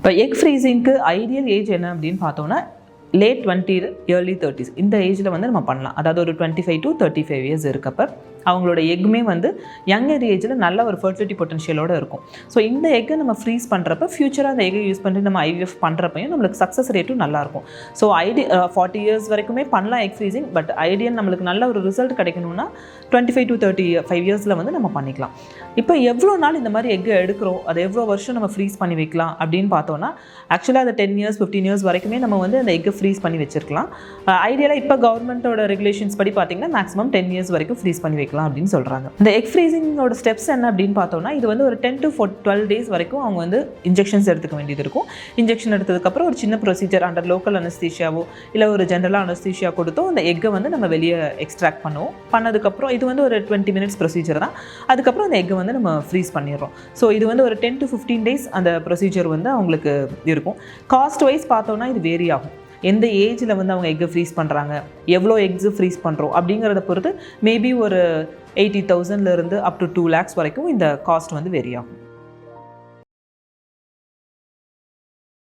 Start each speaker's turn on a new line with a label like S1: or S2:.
S1: இப்போ egg ஃப்ரீசிங்க்கு ideal age என்ன அப்படின்னு பார்த்தோன்னா லேட் டுவெண்ட்டி இயர்லி தேர்ட்டிஸ் இந்த ஏஜில் வந்து நம்ம பண்ணலாம். அதாவது ஒரு twenty five to thirty five years இருக்கப்போ. அவங்களோட எக்குமே வந்து யங்கர் ஏஜில் நல்ல ஒரு ஃபர்டிலிட்டி பொட்டன்ஷியலோட இருக்கும். ஸோ இந்த எக்கை நம்ம ஃப்ரீஸ் பண்ணுறப்ப ஃபியூச்சராக அந்த எக்கை யூஸ் பண்ணி நம்ம ஐவிஎஃப் பண்ணுறப்பையும் நம்மளுக்கு சக்ஸஸ் ரேட்டும் நல்லாயிருக்கும் ஸோ ஐடி ஃபார்ட்டி இயர்ஸ் வரைக்குமே பண்ணலாம் எக் ஃப்ரீசிங் பட் ஐடியல் நம்மளுக்கு நல்ல ஒரு ரிசல்ட் கிடைக்கணும்னா twenty five to thirty five இயர்ஸில் வந்து நம்ம பண்ணிக்கலாம். இப்போ எவ்வளோ நாள் இந்த மாதிரி எக்கு எடுக்கிறோம்? அதை எவ்வளோ வருஷம் நம்ம ஃப்ரீஸ் பண்ணி வைக்கலாம் அப்படின்னு பார்த்தோன்னா ஆக்சுவலாக அந்த டென் இயர்ஸ் ஃபிஃப்டீன் இயர்ஸ் வரைக்குமே நம்ம வந்து அந்த எக்கை ஃப்ரீஸ் பண்ணி வச்சிருக்கலாம். ஐடியலாக இப்போ கவர்மெண்ட்டோட ரெகுலேஷன்ஸ் படி பார்த்திங்கன்னா மேக்ஸிமம் டென் இயர்ஸ் வரைக்கும் ஃப்ரீஸ் பண்ணி வைக்கலாம். அப்படின்னு சொல்கிறாங்க இந்த எக் ஃப்ரீசிங்கோட ஸ்டெப்ஸ் என்ன அப்படின்னு பார்த்தோம்னா இது வந்து ஒரு ten to four twelve days வரைக்கும் அவங்க வந்து இன்ஜெக்ஷன்ஸ் எடுத்துக்க வேண்டியது இருக்கும். இன்ஜெக்ஷன் எடுத்ததுக்கப்புறம் ஒரு சின்ன ப்ரொசீஜர் அண்டர் லோக்கல் அனஸ்தீஷியாவோ இல்லை ஒரு ஜென்ரலாக அனஸ்தீஷியா கொடுத்தோ அந்த எக்கை வந்து நம்ம வெளியே எக்ஸ்ட்ராக்ட் பண்ணுவோம். பண்ணதுக்கப்புறம் இது வந்து ஒரு டுவெண்ட்டி மினிட்ஸ் ப்ரொசீஜர் தான். அதுக்கப்புறம் அந்த எக்கை வந்து நம்ம ஃப்ரீஸ் பண்ணிடுறோம். ஸோ இது வந்து ஒரு டென் டு ஃபிஃப்டீன் டேஸ் அந்த ப்ரொசீஜர் வந்து அவங்களுக்கு இருக்கும். காஸ்ட் வைஸ் பார்த்தோன்னா இது வேரி ஆகும். எந்த ஏஜில் வந்து அவங்க எக்கு ஃப்ரீஸ் பண்ணுறாங்க எவ்வளோ எக்ஸு ஃப்ரீஸ் பண்ணுறோம் அப்படிங்கிறத பொறுத்து மேபி ஒரு எயிட்டி தௌசண்ட்லேருந்து அப் டு டூ லேக்ஸ் வரைக்கும் இந்த காஸ்ட் வந்து வெரி ஆகும்.